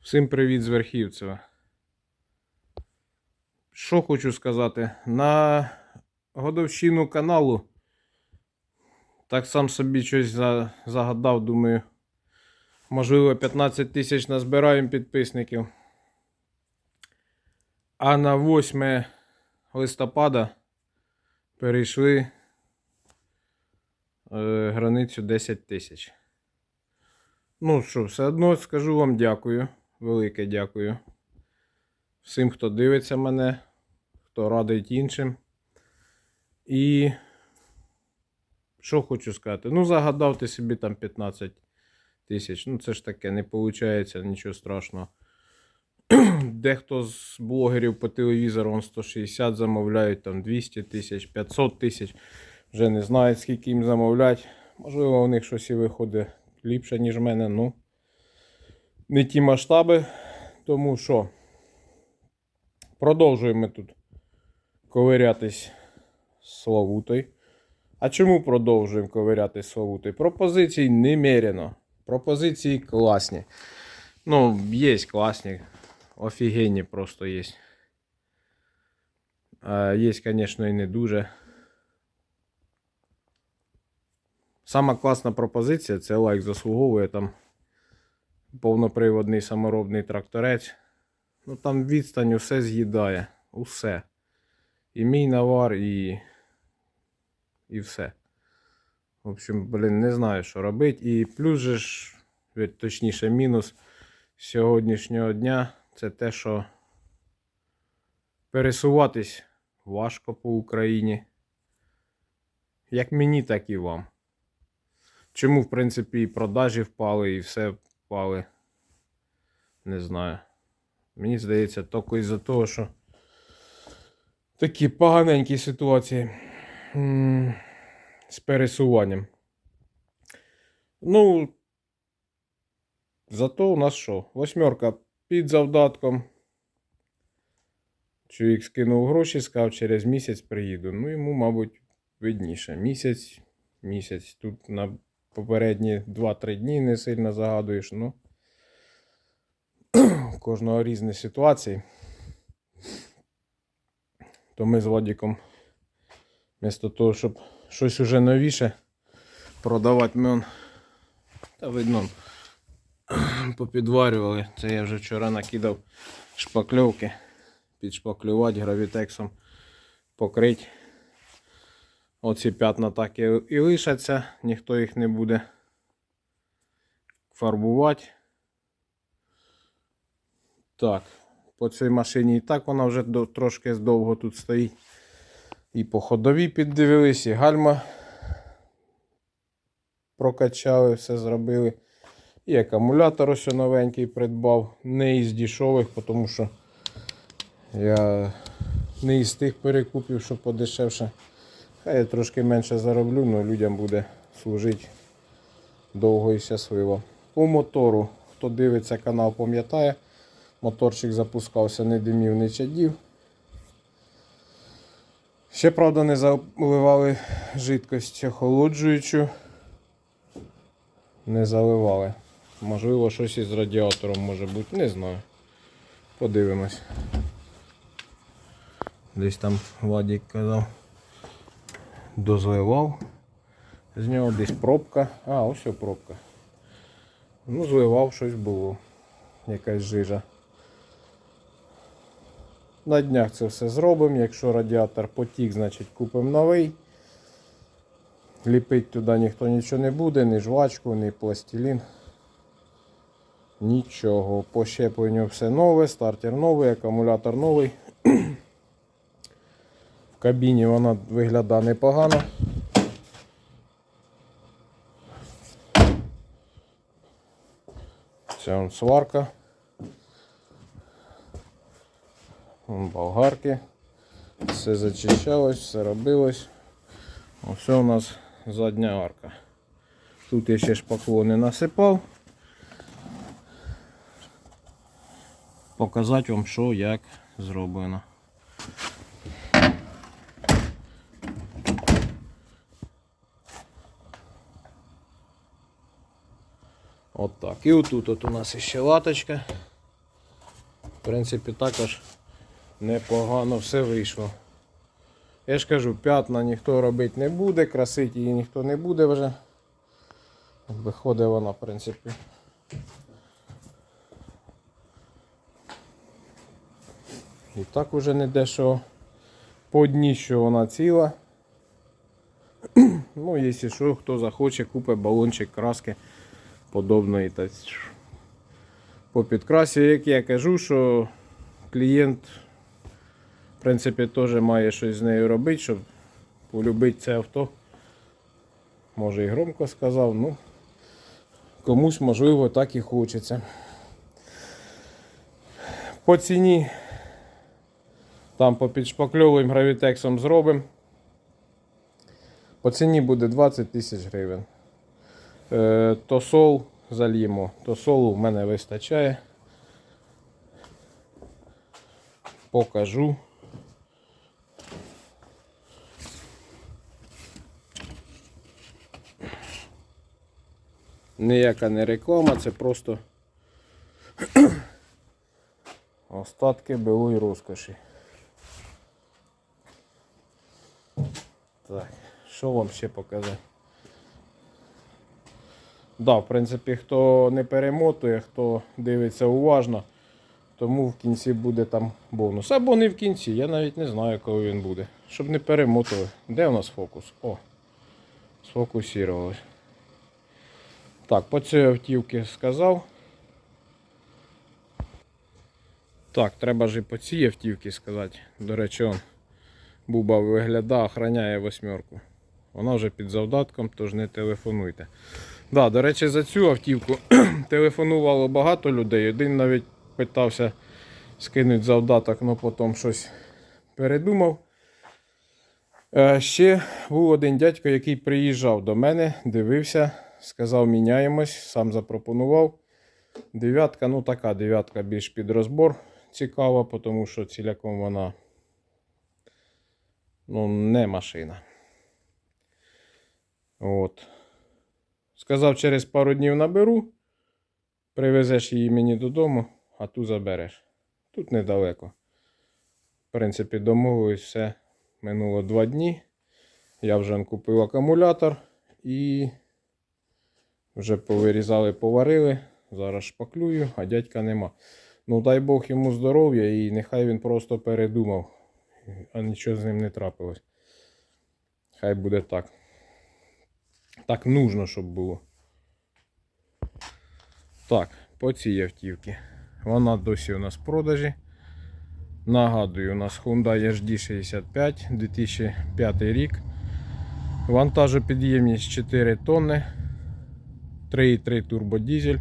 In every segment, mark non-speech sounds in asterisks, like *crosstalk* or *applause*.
Всім привіт з Верхівцева. Що хочу сказати? На годовщину каналу так сам собі щось загадав, думаю. Можливо, 15 тисяч назбираємо підписників. А на 8 листопада перейшли е, границю 10 тисяч. Ну що, все одно скажу вам дякую. Велике дякую. Всім, хто дивиться мене, хто радить іншим. І що хочу сказати? Ну, загадав ти собі там 15 тисяч. Ну, це ж таке, не виходить, нічого страшного. *clears throat* Дехто з блогерів по телевізору он 160 замовляють, там 200 тисяч, 500 тисяч. Вже не знають, скільки їм замовлять. Можливо, у них щось і виходить ліпше, ніж в мене. Ну, не ті масштаби. Тому що продовжуємо тут ковирятись з Славутою. А чому продовжуємо ковирятись Славутою? Пропозицій немерено. Пропозиції класні. Ну, є класні. Офігенні просто є. Є, звісно, і не дуже. Сама класна пропозиція це лайк заслуговує там повноприводний саморобний тракторець. Ну там відстань усе з'їдає. Усе. І мій навар, і. І все. В общем, блін, не знаю, що робити. І плюс же ж, точніше, мінус сьогоднішнього дня це те, що пересуватись важко по Україні. Як мені, так і вам. Чому, в принципі, і продажі впали, і все впали. Не знаю. Мені здається, тільки із-за того, що такі поганенькі ситуації з пересуванням. Ну, зато у нас що? Восьмерка під завдатком. Чоловік скинув гроші, сказав, через місяць приїду. Ну, йому, мабуть, видніше. Місяць, місяць. Тут на попередні 2-3 дні не сильно загадуєш. Ну, *clears throat* кожного різні ситуації. То ми з Владіком, вместо того, щоб щось уже новіше продавати, ми он, та видно, *clears throat* попідварювали. Це я вже вчора накидав шпакльовки. Підшпаклювати гравітексом, покрити. Оці п'ятна так і, лишаться, ніхто їх не буде фарбувати. Так, по цій машині і так вона вже трошки довго тут стоїть. І по ходовій піддивились, і гальма прокачали, все зробили. І акумулятор ось новенький придбав. Не із дешевих, тому що я не із тих перекупів, що подешевше. Хай я трошки менше зароблю, але людям буде служити довго і щасливо. По мотору, хто дивиться канал, пам'ятає, моторчик запускався, не димів, не чадів. Ще, правда, не заливали жидкость охолоджуючу. Не заливали. Можливо, щось із радіатором може бути, не знаю. Подивимось. Десь там Владик казав. Дозливав. З нього десь пробка. А, ось пробка. Ну, зливав щось було. Якась жижа. На днях це все зробимо. Якщо радіатор потік, значить купимо новий. Ліпити туди ніхто нічого не буде, ні жвачку, ні пластилін. Нічого. По щепленню все нове, стартер новий, акумулятор новий. Кабіні вона виглядає непогано. Це сварка. Вон болгарки. Все зачищалось, все робилось. Ось у нас задня арка. Тут я ще шпакло не насипав. Показати вам, що як зроблено. От так. І отут от у нас ще латочка. В принципі, також непогано все вийшло. Я ж кажу, п'ятна ніхто робити не буде, красити її ніхто не буде вже. Виходить вона, в принципі. І так уже не дешево. По дні, що вона ціла. *clears throat* Ну, якщо що, хто захоче, купить балончик краски подобної. Та по підкрасі, як я кажу, що клієнт, в принципі, теж має щось з нею робити, щоб полюбити це авто. Може і громко сказав, ну комусь, можливо, так і хочеться. По ціні там попідшпакльовуємо гравітексом зробимо. По ціні буде 20 тисяч гривень. Е, тосол зальємо. Тосолу в мене вистачає. Покажу. Ніяка не реклама, це просто *clears throat* остатки білої розкоші. Так, що вам ще показати? Да, в принципі, хто не перемотує, хто дивиться уважно, тому в кінці буде там бонус. Або не в кінці, я навіть не знаю, коли він буде. Щоб не перемотували. Де у нас фокус? О, сфокусувалось. Так, по цій автівці сказав. Так, треба ж і по цій автівці сказати. До речі, он Буба виглядає, охороняє восьмерку. Вона вже під завдатком, тож не телефонуйте. Да, до речі, за цю автівку *clears throat* телефонувало багато людей. Один навіть питався скинути завдаток, але потім щось передумав. Е, Ще був один дядько, який приїжджав до мене, дивився, сказав, міняємось, сам запропонував. Дев'ятка, ну така дев'ятка більш під розбор цікава, тому що ціляком вона ну, не машина. От. Сказав, через пару днів наберу, привезеш її мені додому, а ту забереш. Тут недалеко. В принципі, домовились все. Минуло два дні. Я вже купив акумулятор і вже повирізали, поварили. Зараз шпаклюю, а дядька нема. Ну, дай Бог йому здоров'я і нехай він просто передумав, а нічого з ним не трапилось. Хай буде так. Так нужно, щоб було. Так, по цій автівці. Вона досі у нас в продажі. Нагадую, у нас Hyundai HD 65 2005 рік. Вантажопідємність 4 тонни. 3,3 турбодізель.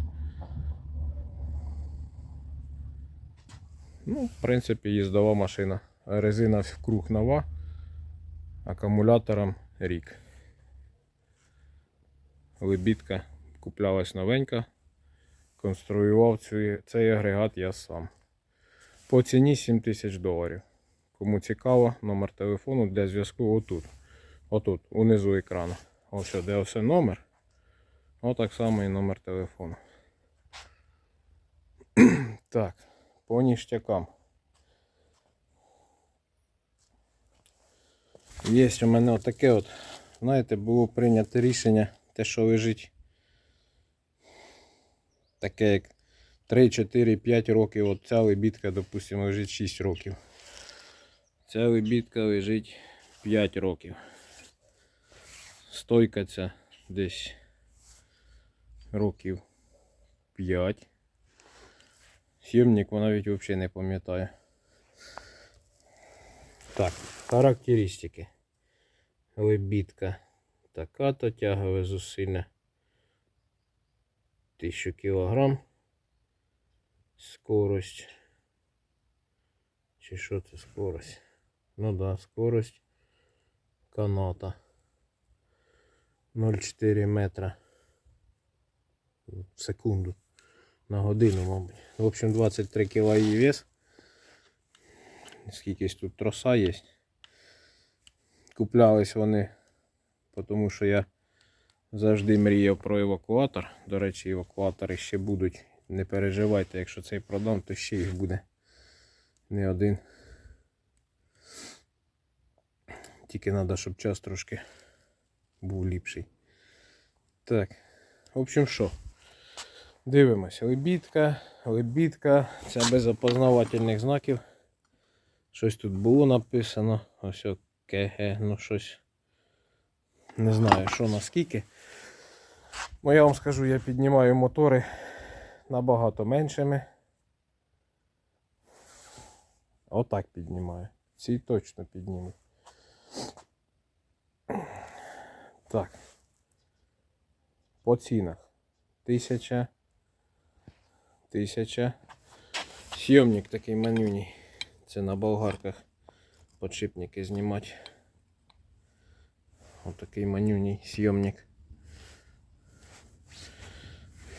Ну, в принципі, їздова машина. Резина вкруг нова. Акумулятором рік. Лебідка куплялась новенька. Конструював цей, агрегат я сам. По ціні 7 тисяч доларів. Кому цікаво, номер телефону для зв'язку отут. Отут, унизу екрану. Ось де ось номер. Отак само і номер телефону. *clears throat* так, по ніштякам. Є у мене отаке от, знаєте, було прийнято рішення, те, що лежить таке як 3, 4, 5 років. От ця лебідка, допустимо, лежить 6 років. Ця лебідка лежить 5 років. Стойка ця десь років 5. Сємник вона навіть взагалі не пам'ятає. Так, характеристики. Лебідка така-то тягове зусилля. 1000 кг. Скорость. Чи що це скорость? Ну да, скорость каната. 0,4 метра в секунду. На годину, мабуть. В общем, 23 кг її вес. Скількись тут троса є. Куплялись вони, тому що я завжди мріяв про евакуатор. До речі, евакуатори ще будуть. Не переживайте, якщо цей продам, то ще їх буде. Не один. Тільки треба, щоб час трошки був ліпший. Так, в общем, що? Дивимося. Лебідка, лебідка. Це без опознавательних знаків. Щось тут було написано. Ось о, КГ, ну щось. Не знаю, що наскільки. Ну я вам скажу, я піднімаю мотори набагато меншими. Отак піднімаю. Ці точно підніму. Так. По цінах. Тисяча. Тисяча. Сйомник такий манюній. Це на болгарках подшипники знімати. Отакий манюній сйомник.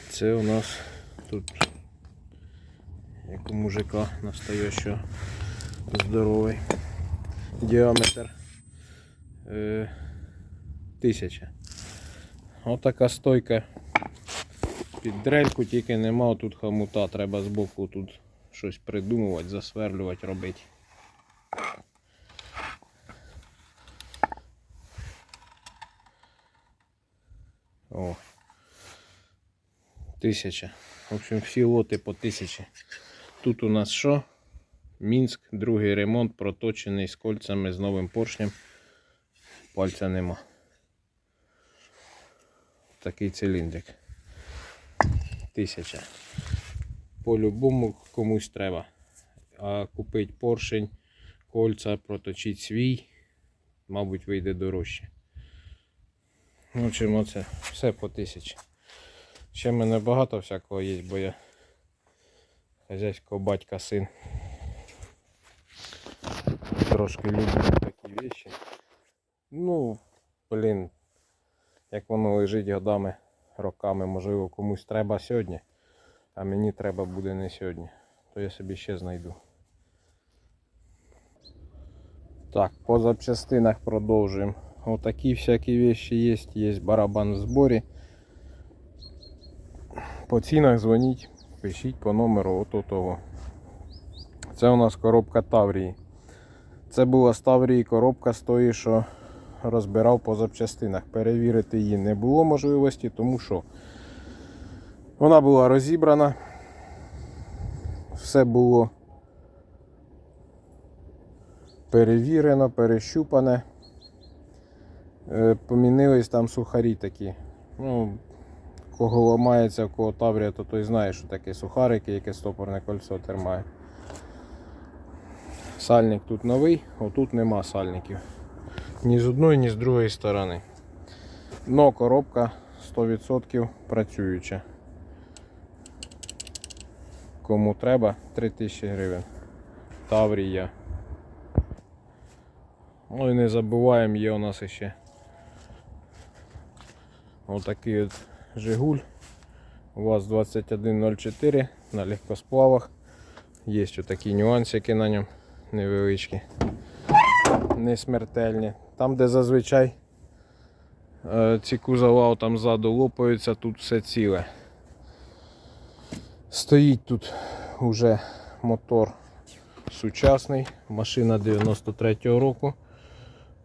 Це у нас тут як у мужика настоящего здоровий. Діаметр е, тисяча. Отака стойка під дрельку, тільки нема тут хомута, треба збоку тут щось придумувати, засверлювати, робити. Тисяча. В общем, всі лоти по тисячі. Тут у нас що? Мінськ, другий ремонт, проточений з кольцями, з новим поршнем. Пальця нема. Такий циліндрик. Тисяча. По-любому комусь треба. А купити поршень, кольця, проточити свій, мабуть, вийде дорожче. В общем, оце все по тисячі. Ще в мене багато всякого є, бо я хазяйського батька син. Трошки люблю такі вещи. Ну, блін, як воно лежить годами, роками, можливо, комусь треба сьогодні, а мені треба буде не сьогодні. То я собі ще знайду. Так, по запчастинах продовжуємо. Отакі всякі вещи є. Є барабан в зборі. По цінах дзвоніть, пишіть по номеру ото того. Це у нас коробка Таврії. Це була з Таврії коробка з тої, що розбирав по запчастинах. Перевірити її не було можливості, тому що вона була розібрана. Все було перевірено, перещупане. Е, Помінились там сухарі такі. Ну, кого ламається, в кого таврія, то той знає, що таке сухарики, яке стопорне кольцо тримає. Сальник тут новий, отут нема сальників. Ні з одної, ні з другої сторони. Но коробка 100% працююча. Кому треба 3000 гривень. Таврія. Ну і не забуваємо, є у нас ще отакий от Жигуль. УАЗ-2104 на легкосплавах. Є ще такі нюансики на ньому невеличкі, не смертельні. Там, де зазвичай е, ці кузова там ззаду лопаються, тут все ціле. Стоїть тут уже мотор сучасний, машина 93-го року.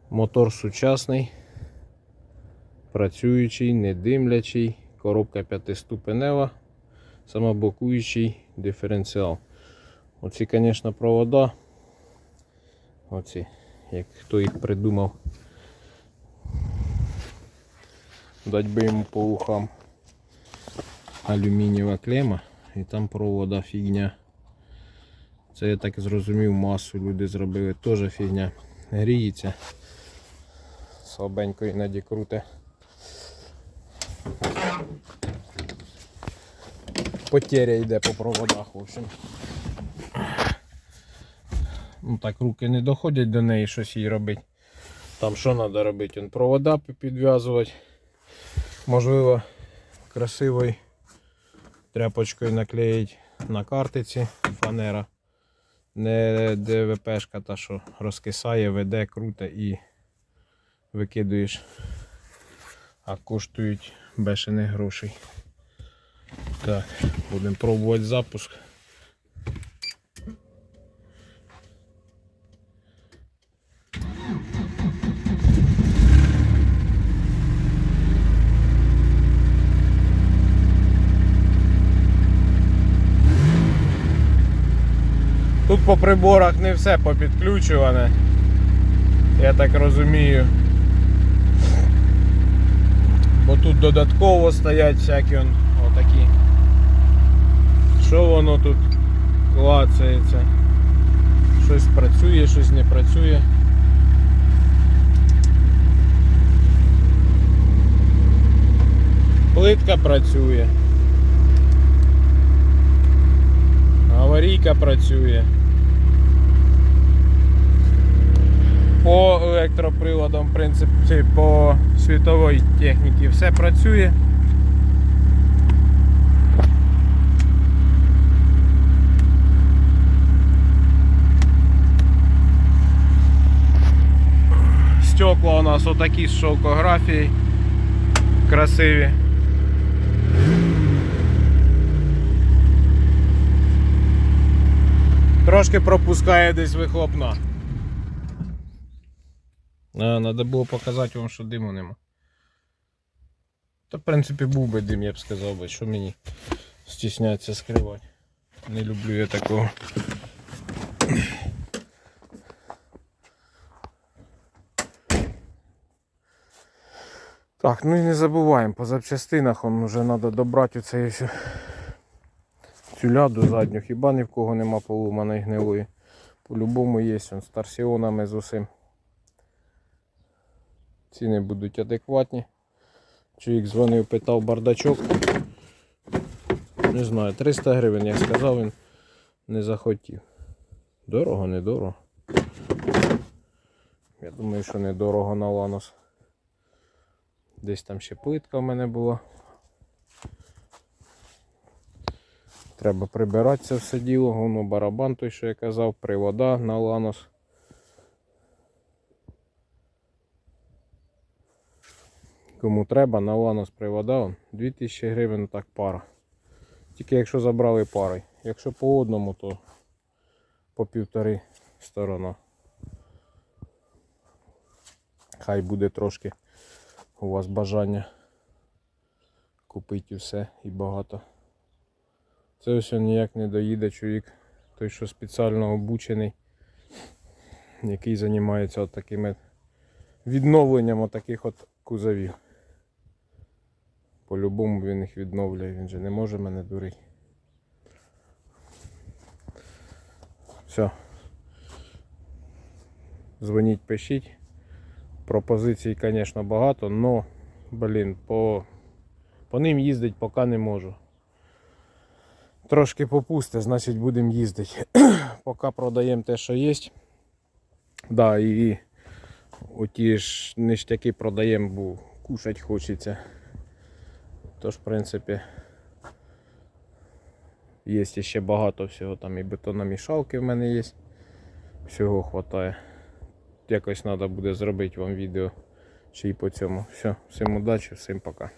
Мотор сучасний, працюючий, не димлячий, коробка п'ятиступенева, самоблокуючий диференціал. Оці, звісно, провода. Оці, як хто їх придумав. Дать би йому по ухам алюмінієва клема і там провода фігня. Це я так зрозумів, масу люди зробили теж фігня. Гріється. Слабенько іноді круте. Потеря йде по проводах, в общем. Ну так, руки не доходять до неї щось їй робити. Там що треба робити? Он провода підв'язувати. Можливо, красивою тряпочкою наклеїти на картиці фанера. Не ДВПшка та що розкисає, веде, круте і викидуєш. А коштують бешених грошей. Так, будемо пробувати запуск. Тут по приборах не все попідключуване, я так розумію. Бо тут додатково стоять всякі он що воно тут клацається? Щось працює, щось не працює. Плитка працює. Аварійка працює. По електроприладам, в принципі, по світовій техніці все працює. Стекла у нас отакі з шовкографією. Красиві. Трошки пропускає десь вихлопна. А, треба було показати вам, що диму нема. Та в принципі був би дим, я б сказав би, що мені стісняється скривати. Не люблю я такого. Так, ну і не забуваємо, по запчастинах он вже треба добрати ось цю ляду задню. Хіба ні в кого нема полуманої гнилої. По-любому є он з торсіонами з усім. Ціни будуть адекватні. Чоловік дзвонив, питав бардачок. Не знаю, 300 гривень, як сказав, він не захотів. Дорого, недорого. Я думаю, що недорого на ланос. Десь там ще плитка в мене була. Треба прибирати це все діло, воно барабан той, що я казав, привода на ланос. Кому треба, на ланос привода 2000 гривень так пара. Тільки якщо забрали пари. Якщо по одному, то по півтори сторона. Хай буде трошки у вас бажання купити все і багато. Це ось ніяк не доїде чоловік, той, що спеціально обучений, який займається от такими відновленням от таких от кузовів. По-любому він їх відновлює, він же не може мене дурити. Все. Дзвоніть, пишіть. Пропозицій, звісно, багато, але, блін, по, по ним їздити поки не можу. Трошки попусте, значить будемо їздити. *clears throat* поки продаємо те, що є. Да, і оті ж ништяки продаємо, бо кушать хочеться. Тож, в принципі, є ще багато всього. Там і бетономішалки в мене є. Всього вистачає. Якось треба буде зробити вам відео ще й по цьому. Все, всім удачі, всім пока.